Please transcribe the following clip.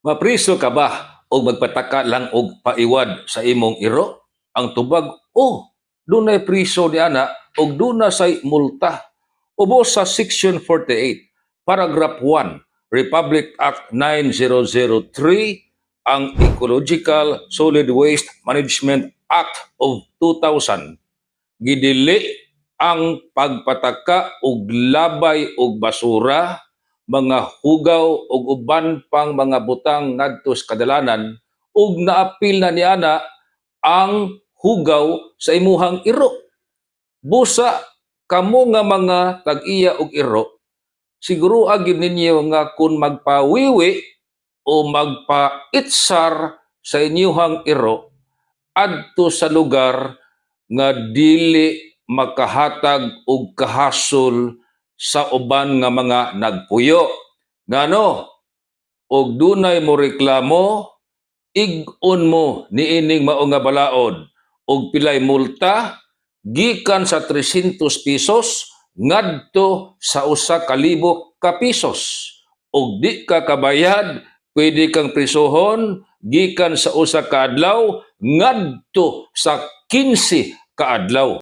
Mapriso ka ba o magpataka lang og paiwad sa imong iro? Ang tubag, oh, dunay priso ni ana og duna say multa. Ubos sa Section 48, Paragraph 1, Republic Act 9003, ang Ecological Solid Waste Management Act of 2000 gidili ang pagpataka og labay og basura mga hugaw ug uban pang mga butang ngadto sa kadalanan ug naapil na niana ang hugaw sa imuhang iro. Busa kamo nga mga tag-iya og iro siguro agin ninyo nga kung magpawiwi o magpaitsar sa inyuhang iro adto sa lugar nga dili makahatag og kahasol sa uban nga mga nagpuyo. Ngano? Og dunay mo reklamo, ig-on mo niining mao nga balaod og pilay multa gikan sa 300 pesos ngadto sa usa ka libo ka pesos. Og di ka kabayad, pwede kang prisohon gikan sa usa ka adlaw ngadto sa 15 ka adlaw.